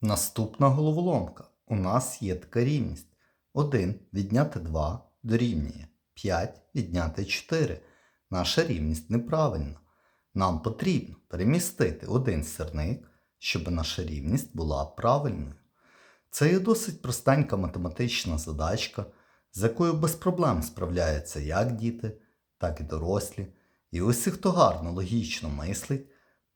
Наступна головоломка. У нас є така рівність. 1 відняти 2 дорівнює 5 відняти 4. Наша рівність неправильна. Нам потрібно перемістити один сірник, щоб наша рівність була правильною. Це є досить простенька математична задачка, з якою без проблем справляються як діти, так і дорослі. І усі, хто гарно логічно мислить,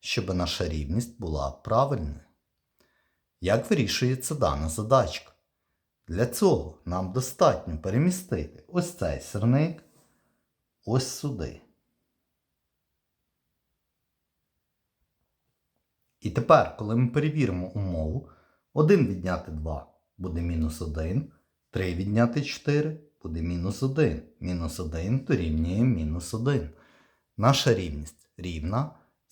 щоб наша рівність була правильною. Як вирішується дана задачка? Для цього нам достатньо перемістити ось цей сирник ось сюди. І тепер, коли ми перевіримо умову, 1 відняти 2 буде мінус 1, 3 відняти 4 буде мінус 1. Мінус 1 дорівнює мінус 1. Наша рівність рівна.